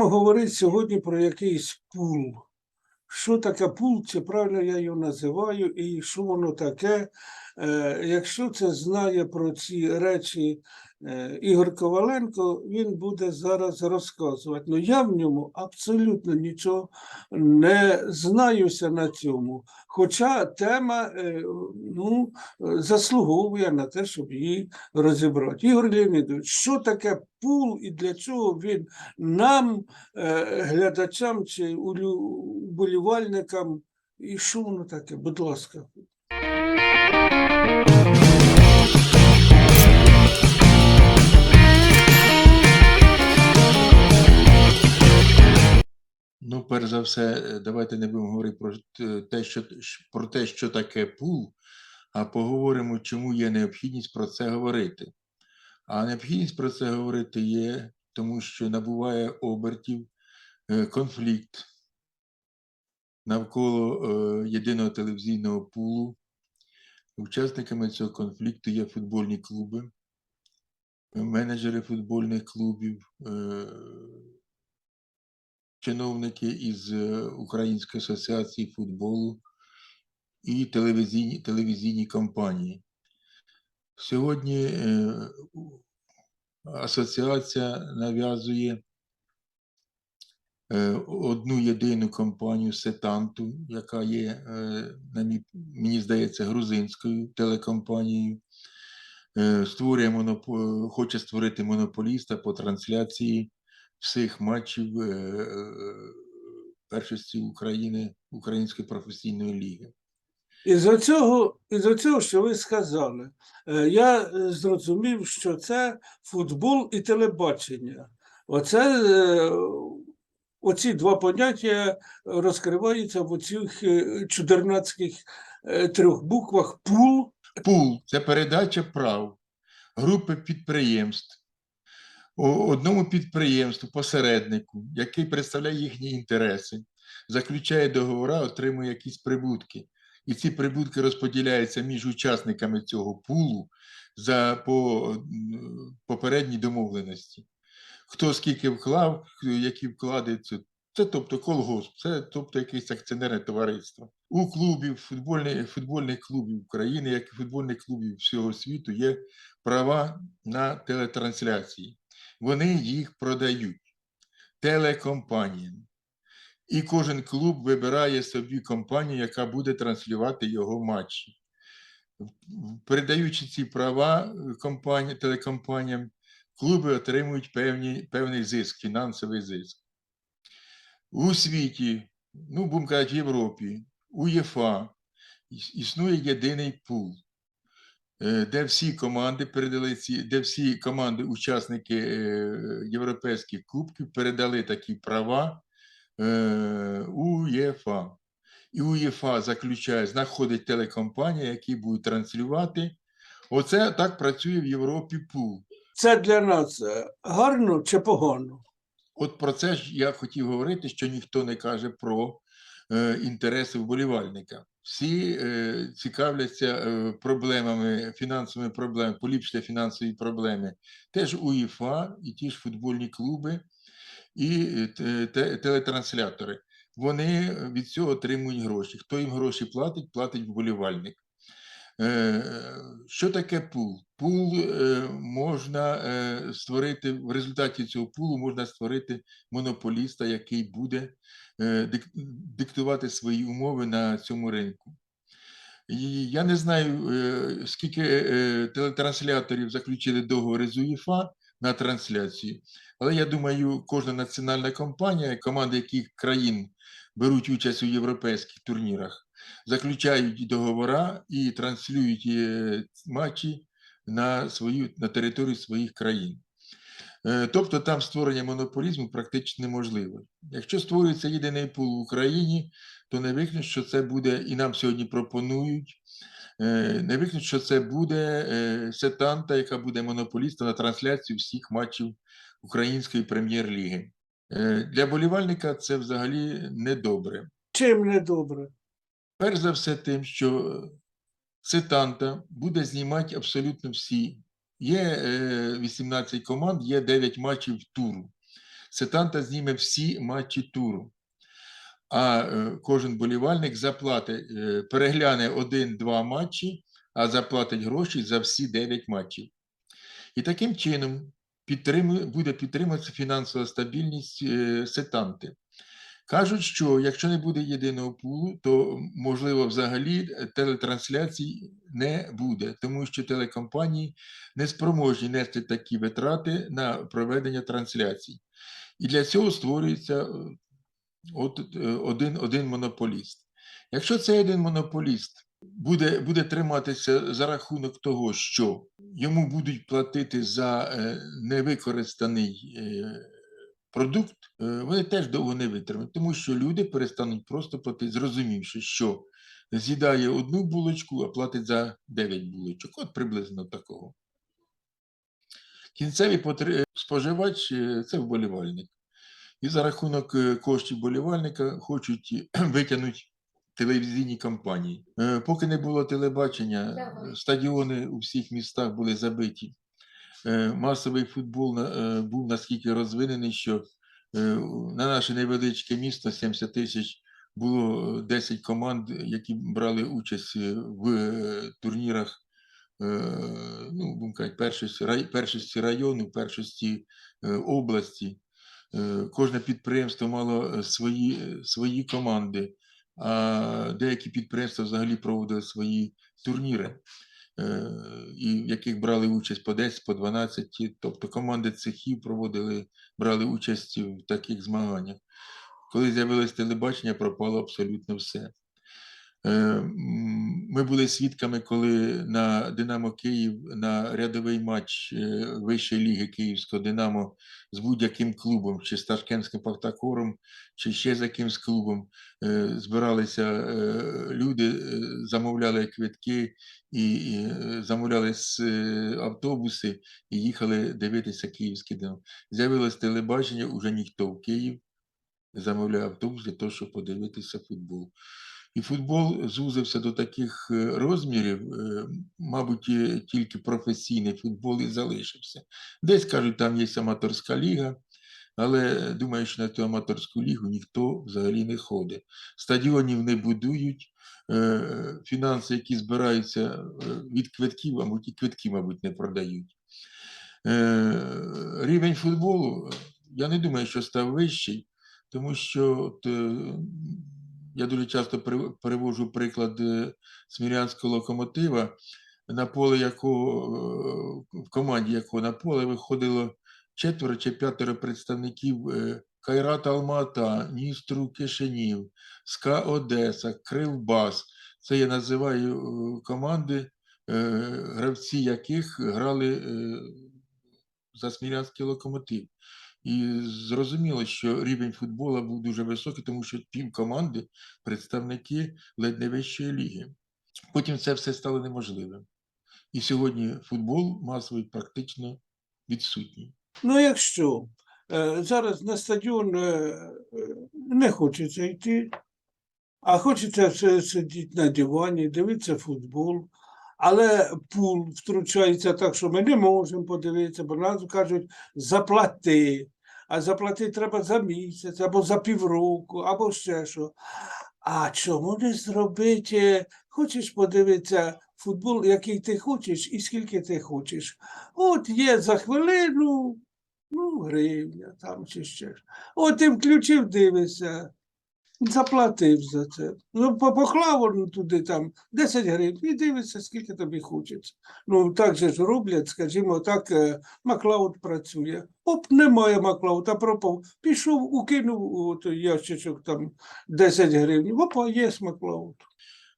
будемо говорити сьогодні про якийсь пул. Що таке пул, чи правильно я його називаю, і що воно таке. Е, Якщо це знає про ці речі Ігор Коваленко, він буде зараз розказувати. Ну я в ньому абсолютно нічого не знаюся на цьому. Хоча тема е, ну, е, заслуговує на те, щоб її розібрати. Ігор Леонідович, що таке пул і для чого він нам, е, глядачам чи вболівальникам, і що воно таке? Будь ласка. Ну, перш за все, е, давайте не будемо говорити про те, що, про те, що таке пул, а поговоримо, чому є необхідність про це говорити. А необхідність про це говорити є, тому що набуває обертів е, конфлікт навколо е, єдиного телевізійного пулу. Учасниками цього конфлікту є футбольні клуби, менеджери футбольних клубів, е, чиновники із е, Української асоціації футболу і телевізійні, телевізійні компанії. Сьогодні е, асоціація нав'язує е, одну єдину компанію Сетанту, яка є, на мій- мені здається, грузинською телекомпанією. Створює монопо... хоче створити монополіста по трансляції всіх матчів е, е, першості України Української професійної ліги. Із цього, із цього, що ви сказали, е, я зрозумів, що це футбол і телебачення. Оце, оці два поняття розкриваються в оцих чудернацьких трьох буквах пул. Пул це передача прав групи підприємств одному підприємству, посереднику, який представляє їхні інтереси, заключає договори, отримує якісь прибутки. І ці прибутки розподіляються між учасниками цього пулу за по попередній домовленості. Хто скільки вклав, які вклади, це, це тобто колгосп, це тобто якесь акціонерне товариство. У клубів, футбольних, футбольних клубів України, як і футбольних клубів всього світу, є права на телетрансляції. Вони їх продають телекомпаніям. І кожен клуб вибирає собі компанію, яка буде транслювати його матчі. Передаючи ці права е, компані, телекомпаніям, клуби отримують певні, певний зиск, фінансовий зиск. У світі, ну, будемо казати, в Європі, УЄФА іс- існує єдиний пул, де всі команди передали ці, де всі команди, учасники е, європейських кубків передали такі права е, УЄФА. І УЄФА заключає, знаходить телекомпанії, які будуть транслювати. Оце так працює в Європі пул. Це для нас е, гарно чи погано? От про це ж я хотів говорити, що ніхто не каже про е, інтереси вболівальника. Всі е, цікавляться е, проблемами, фінансовими проблемами, поліпшення фінансові проблеми. Теж УЄФА і ті ж футбольні клуби і е, те- те- телетранслятори. Вони від цього отримують гроші. Хто їм гроші платить, платить вболівальник. Е, Що таке пул? Пул е, можна е, створити в результаті цього пулу можна створити монополіста, який буде диктувати свої умови на цьому ринку. І я не знаю, скільки телетрансляторів заключили договори з УЄФА на трансляцію, але я думаю, кожна національна компанія, команди яких країн беруть участь у європейських турнірах, заключають договори і транслюють е, матчі на, свою, на територію своїх країн. Е, Тобто там створення монополізму практично неможливо. Якщо створюється єдиний пул в Україні, то не виключно, що це буде, і нам сьогодні пропонують, е, не виключно, що це буде сетанта, яка буде монополістом на трансляцію всіх матчів Української прем'єр-ліги. Для болівальника це взагалі недобре. Чим не добре? Перш за все, тим, що сетанта буде знімати абсолютно всі. Є е, 18 команд, є 9 матчів туру. Сетанта зніме всі матчі туру. А е, кожен болівальник заплатить, е, перегляне один-два матчі, а заплатить гроші за всі 9 матчів. І таким чином підтримує, буде підтримуватися фінансова стабільність е, сетанти. Кажуть, що якщо не буде єдиного пулу, то можливо взагалі е, телетрансляцій не буде, тому що телекомпанії не спроможні нести такі витрати на проведення трансляцій. І для цього створюється е, от, е, один, один монополіст. Якщо цей один монополіст буде, буде триматися за рахунок того, що йому будуть платити за невикористаний продукт, е, вони теж довго не витримають, тому що люди перестануть просто платити, зрозумівши, що з'їдає одну булочку, а платить за 9 булочок. От приблизно такого. Кінцевий потр- споживач е, це вболівальник. І за рахунок е, коштів болівальника хочуть витягнути телевізійні кампанії. Е, Поки не було телебачення, е, стадіони у всіх містах були забиті. Е, Масовий футбол е, був наскільки розвинений, що е, на наше невеличке місто 70 тисяч було е, 10 команд, які брали участь в турнірах ну, будемо казати, першості, рай- першості району, першості області. Кожне підприємство мало свої, свої команди, а деякі підприємства взагалі проводили свої турніри, і в яких брали участь по 10, по 12, тобто команди цехів проводили, брали участь в таких змаганнях. Коли з'явилось телебачення, пропало абсолютно все. Е, Ми були свідками, коли на Динамо Київ на рядовий матч е, Вищої ліги Київського Динамо з будь-яким клубом, чи з Ташкентським Павтакором, чи ще з якимсь клубом е, збиралися люди, замовляли квитки і замовляли автобуси і їхали дивитися Київський Динамо. З'явилось телебачення, уже ніхто в Київ не замовляє автобус для того, щоб подивитися футбол. І футбол зузився до таких е, розмірів, е, мабуть, тільки професійний футбол і залишився. Десь кажуть, там є аматорська ліга, але думаю, що на ту аматорську лігу ніхто взагалі не ходить. Стадіонів не будують, е, фінанси, які збираються від квитків, мабуть, і квитки, мабуть, не продають. Рівень футболу, я не думаю, що став вищий, тому що от, е, я дуже часто приводжу приклад е, Смірянського локомотива, на поле якого е, в команді якого на поле виходило четверо чи п'ятеро представників Кайрата Алмата, Ністру Кишинів, СКА Одеса, Кривбас. Це я називаю команди, гравці яких грали за Смілянський локомотив. І зрозуміло, що рівень футболу був дуже високий, тому що пів команди представники ледь не вищої ліги. Потім це все стало неможливим. І сьогодні футбол масовий практично відсутній. Ну, якщо е, зараз на стадіон е, е, не хочеться йти, а хочеться сидіти на дивані, дивитися футбол, але пул втручається так, що ми не можемо подивитися, бо нас кажуть заплати. А заплатити треба за місяць, або за півроку, або ще що. А чому не зробити? Хочеш подивитися футбол, який ти хочеш і скільки ти хочеш. От є за хвилину, ну, гривня там чи ще. От ти включив, дивишся, заплатив за це. Ну, поклав туди там 10 гривень і дивишся, скільки тобі хочеться. Ну, так же ж роблять, скажімо так, е, Маклауд працює. Оп, немає Маклауд, а пропав. Пішов, укинув той ящичок там 10 гривень. Опа, є Маклауд.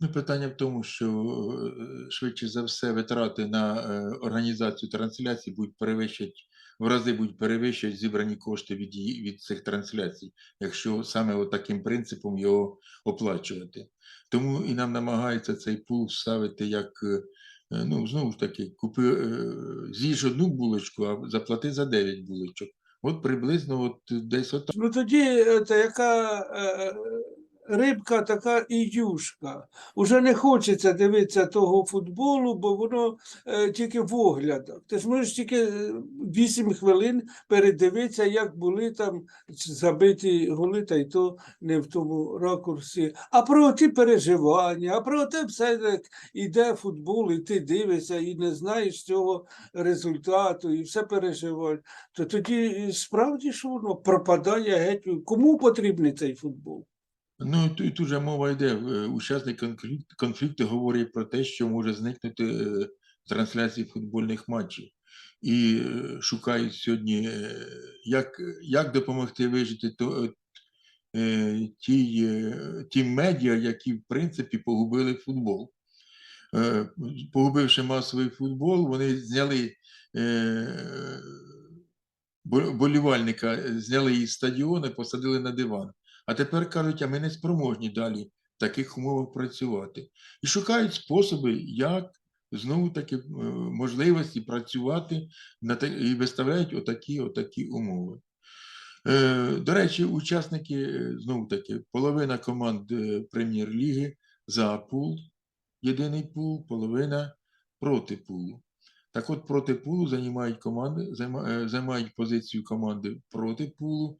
Ну, питання в тому, що е, швидше за все витрати на е, організацію трансляцій будуть перевищувати, в рази будуть перевищувати зібрані кошти від, її- від цих трансляцій, якщо саме таким принципом його оплачувати. Тому і нам намагаються цей пул ставити як, е, е, ну, знову ж таки, купи, е, з'їж одну булочку, а заплати за 9 булочок. От приблизно от десь от Ну тоді е, та яка рибка така і юшка. Уже не хочеться дивитися того футболу, бо воно е, тільки в оглядах. Ти ж можеш тільки 8 хвилин передивитися, як були там забиті голи, та й то не в тому ракурсі. А про ті переживання, а про те все, як іде футбол, і ти дивишся, і не знаєш цього результату, і все переживаєш. То тоді справді що воно пропадає геть. Кому потрібний цей футбол? Ну, тут, тут же мова йде. е, Учасник конфлікту, конфлікту говорить про те, що може зникнути е, трансляції футбольних матчів. І е, шукають сьогодні, як, як допомогти вижити то, е, тим медіа, які в принципі погубили футбол. Погубивши масовий футбол, вони зняли болівальника, зняли із стадіону, посадили на диван. А тепер кажуть, а ми не спроможні далі в таких умовах працювати. І шукають способи, як знову таки е, можливості працювати і виставляють отакі, отакі умови. Е, До речі, учасники, е, знову таки, половина команд прем'єр-ліги за пул, єдиний пул, половина проти пулу. Так от проти пулу займають команди, займають позицію команди проти пулу,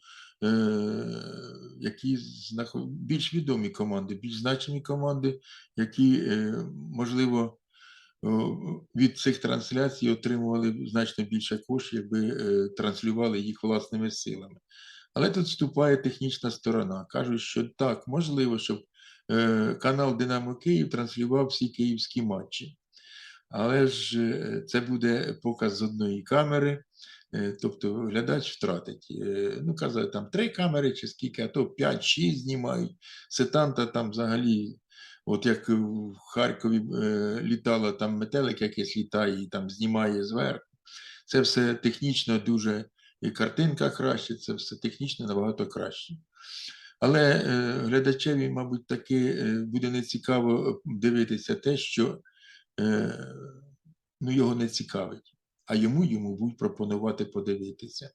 які знаход- більш відомі команди, більш значимі команди, які, е, можливо, від цих трансляцій отримували значно більше коштів, якби е, транслювали їх власними силами. Але тут вступає технічна сторона. Кажуть, що так, можливо, щоб е, канал Динамо Київ транслював всі київські матчі. Але ж е, це буде показ з одної камери, е, тобто глядач втратить. Е, Ну, казали, там три камери чи скільки, а то 5-6 знімають. Сетанта там взагалі, от як в Харкові літала там метелик якийсь літає і там знімає зверху. Це все технічно дуже, і картинка краще, це все технічно набагато краще. Але глядачеві, мабуть, таки буде нецікаво дивитися те, що ну, його не цікавить, а йому йому будуть пропонувати подивитися.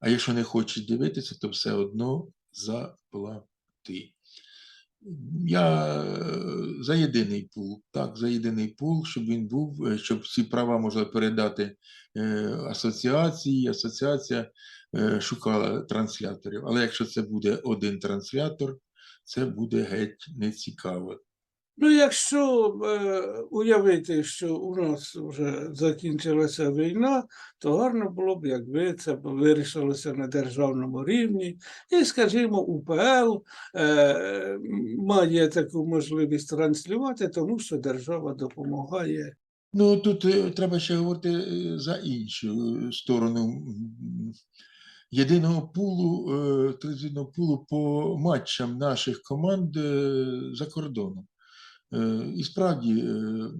А якщо не хочеш дивитися, то все одно заплати. Я е, за єдиний пул, так, за єдиний пул, щоб він був, е, щоб ці права можна передати е, асоціації, асоціація е, шукала трансляторів. Але якщо це буде один транслятор, це буде геть нецікаво. Ну, якщо е, уявити, що у нас вже закінчилася війна, то гарно було б, якби це вирішилося на державному рівні. І, скажімо, УПЛ е, має таку можливість транслювати, тому що держава допомагає. Ну, тут е, треба ще говорити е, за іншу е, сторону єдиного пулу, телевізійного пулу по матчам наших команд за кордоном. Е, І справді, е,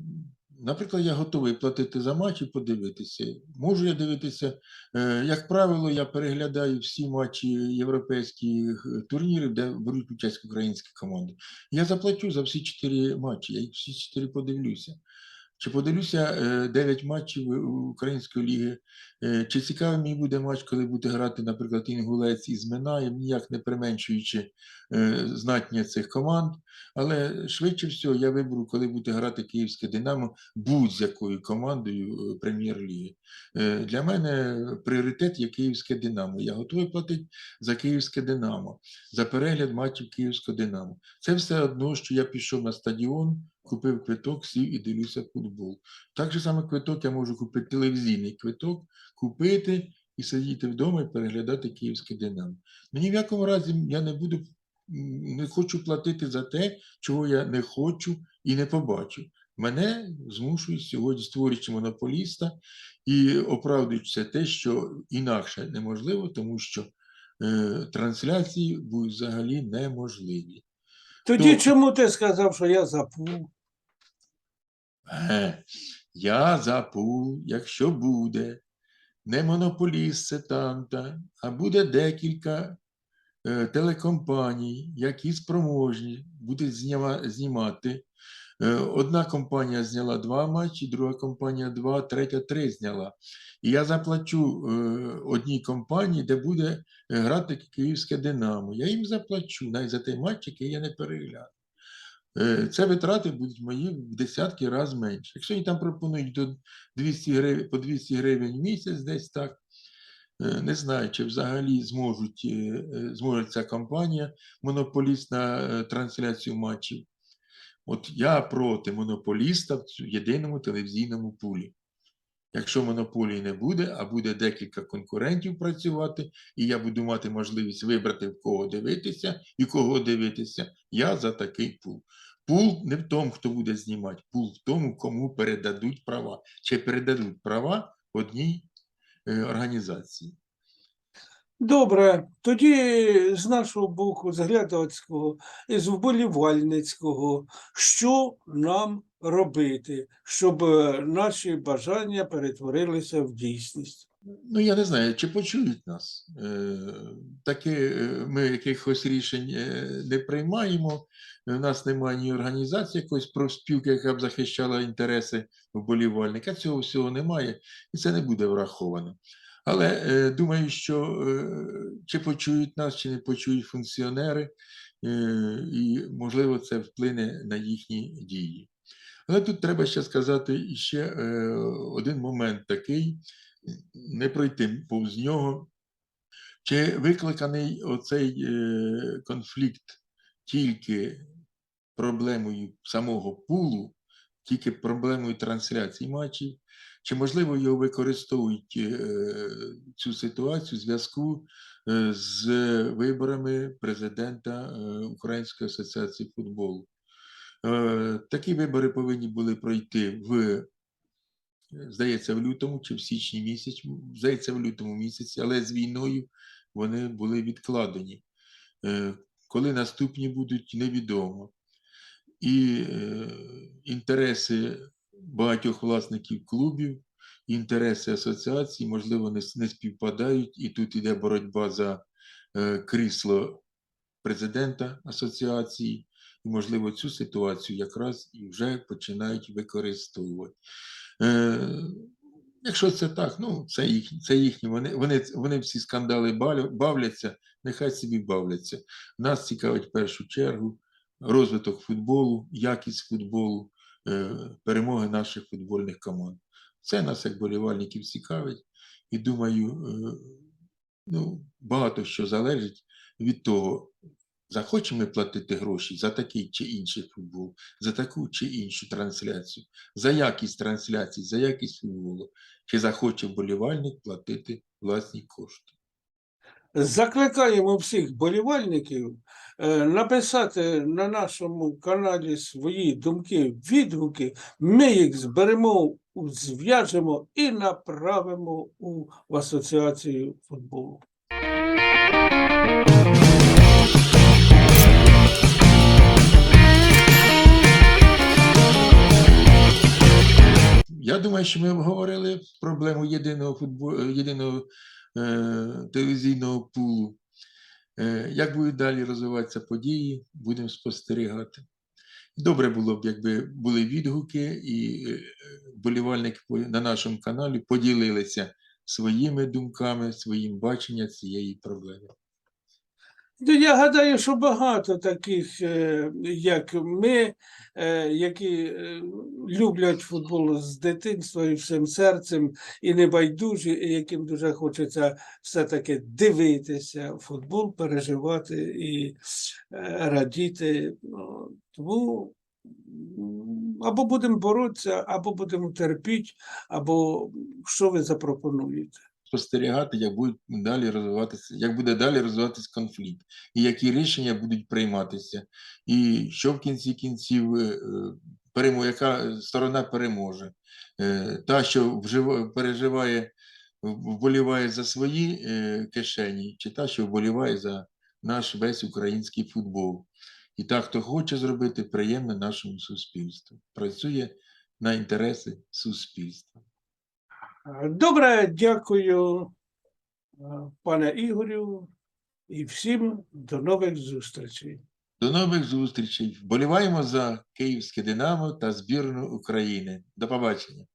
наприклад, я готовий платити за матч і подивитися. Можу я дивитися, е, як правило, я переглядаю всі матчі європейських турнірів, де беруть участь українські команди. Я заплачу за всі чотири матчі, я їх всі чотири подивлюся. Чи подивлюся 9 матчів е, Української ліги, е, чи цікавий мені буде матч, коли буде грати, наприклад, Інгулець із Минаєм, ніяк не применшуючи е, знатня цих команд. Але швидше всього я виберу, коли буде грати Київське Динамо будь-з якою командою прем'єр-ліги. Для мене пріоритет є Київське Динамо. Я готовий платити за Київське Динамо, за перегляд матчів Київського Динамо. Це все одно, що я пішов на стадіон, купив квиток, сів і дивлюся футбол. Так же саме квиток я можу купити телевізійний квиток, купити і сидіти вдома і переглядати Київське Динамо. Ну, ні в якому разі я не буду, не хочу платити за те, чого я не хочу і не побачу. Мене змушують сьогодні, створюючи монополіста і оправдуючи те, що інакше неможливо, тому що е, трансляції будуть взагалі неможливі. Тоді То- чому ти сказав, що я запул? Е, Я за пул, якщо буде не монополіст сетанта, а буде декілька е, телекомпаній, які спроможні будуть зняма- знімати. Е, Одна компанія зняла два матчі, друга компанія два, третя три зняла. І я заплачу е, одній компанії, де буде грати Київське Динамо. Я їм заплачу навіть за той матч, який я не перегляну. Е, Це витрати будуть мої в десятки разів менше. Якщо їм там пропонують до 200 гривень, по 200 гривень в місяць, десь так, е, не знаю, чи взагалі зможуть, е, зможе ця компанія, монополіст на трансляцію матчів. От я проти монополіста в єдиному телевізійному пулі. Якщо монополії не буде, а буде декілька конкурентів працювати, і я буду мати можливість вибрати, в кого дивитися і кого дивитися, я за такий пул. Пул не в тому, хто буде знімати, пул в тому, кому передадуть права. Чи передадуть права одній е, організації. Добре, тоді з нашого боку, з глядацького з вболівальницького, що нам робити, щоб е, наші бажання перетворилися в дійсність? Ну, я не знаю, чи почують нас. Е, Таки е, ми якихось рішень не приймаємо. У нас немає ні організації якоїсь профспілки, яка б захищала інтереси вболівальника. Цього всього немає, і це не буде враховано. Але думаю, що чи почують нас, чи не почують функціонери, і, можливо, це вплине на їхні дії. Але тут треба ще сказати ще е, один момент такий, не пройти повз нього. Чи викликаний оцей е, конфлікт тільки проблемою самого пулу, тільки проблемою трансляції матчів, чи можливо його використовують е, цю ситуацію в зв'язку з виборами президента Української асоціації футболу? Е, Такі вибори повинні були пройти в, е, здається, в лютому чи в січні місяці, здається, в лютому місяці, але з війною вони були відкладені. Е, Коли наступні будуть, невідомо. І інтереси багатьох власників клубів, інтереси асоціацій, можливо, не, співпадають, і тут іде боротьба за крісло президента асоціації, можливо, цю ситуацію якраз і вже починають використовувати. Е, якщо це так, ну це їхні, це їхні. Вони, вони, вони всі скандали бавляться, нехай собі бавляться. Нас цікавить в першу чергу розвиток футболу, якість футболу, е, перемоги наших футбольних команд. Це нас, як болівальників, цікавить. І думаю, е, ну, багато що залежить від того, захочемо платити гроші за такий чи інший футбол, за таку чи іншу трансляцію, за якість трансляції, за якість футболу, чи захоче вболівальник платити власні кошти. Закликаємо всіх болівальників е, написати на нашому каналі свої думки, відгуки. Ми їх зберемо, зв'яжемо і направимо у асоціацію футболу. Думаю, що ми обговорили проблему єдиного футбол, єдиного е, телевізійного пулу. Е, як будуть далі розвиватися події, будемо спостерігати. Добре було б, якби були відгуки, і е, вболівальники на нашому каналі поділилися своїми думками, своїм баченням цієї проблеми. Ну, Я гадаю, що багато таких, е, як ми, е, які е, люблять футбол з дитинства і всім серцем, і небайдужі, і яким дуже хочеться все-таки дивитися футбол, переживати і радіти. Ну, Тому або будемо боротися, або будемо терпіти, або що ви запропонуєте. Спостерігати, як будуть далі розвиватися, як буде далі розвиватися конфлікт, і які рішення будуть прийматися, і що в кінці кінців е, яка сторона переможе. Е, Та, що переживає, вболіває за свої е, кишені, чи та, що вболіває за наш весь український футбол. І та, хто хоче зробити приємне нашому суспільству, працює на інтереси суспільства. Добре, дякую, е, пане Ігорю. І всім до нових зустрічей. До нових зустрічей. Вболіваємо за Київське Динамо та збірну України. До побачення.